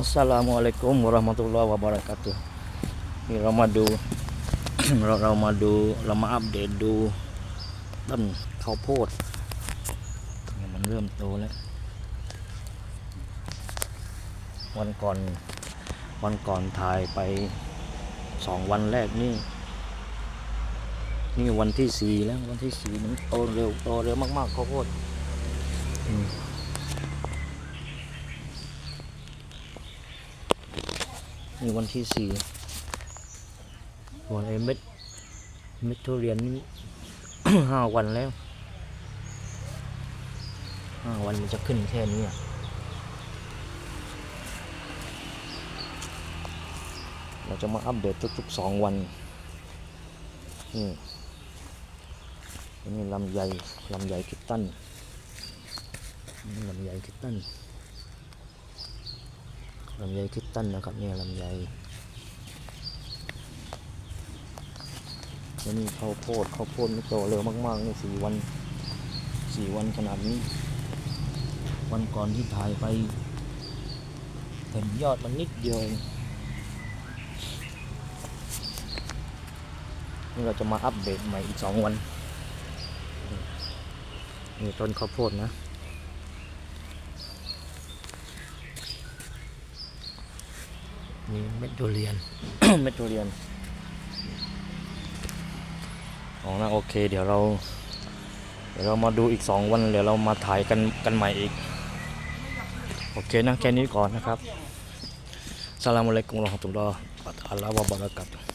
Assalamualaikum warahmatullahi wabarakatuh นี่เรามาดูเราเรามาดูเรามาอัปเดตดูต้นข้าวโพดมันเริ่มโตแล้ว วันก่อนวันก่อนถ่ายไปสองวันแรกนี่ นี่วันที่สี่แล้ววันที่สี่มันโตเร็วโตเร็วมากๆข้าวโพดอืม นี่วันที่สี่ส่วนไอ้เม็ดเม็ดทุเรียนนี่ห้าวันแล้วห้าวันมันจะขึ้นแค่นี้อะเราจะมาอัปเดตทุกๆสองวัน นี่นี่ลำไยลำไยคิตตันนี่ลำไยคิตตัน ลำไยคิดตันนะครับเนี่ยลำไยแล้วนี่ข้าวโพดข้าวโพดนี่โตเร็วมากๆนี่สี่วันสี่วันขนาดนี้ วันก่อนที่ถ่ายไปเห็นยอดมันนิดเดียวเองนี่เราจะมาอัปเดตใหม่อีกสองวัน นี่ต้นข้าวโพดนะ มีเม็ดทุเรียน เม็ดทุเรียนของนะโอเค เดี๋ยวเรา เดี๋ยวเรามาดูอีกสองวันเดี๋ยวเรามาถ่ายกันกันใหม่อีก โอเคนะแค่นี้ก่อนนะครับสลามอะลัยกุมวะเราะห์มะตุลลอฮ์อัลลอฮฺวะบะเราะกาตุ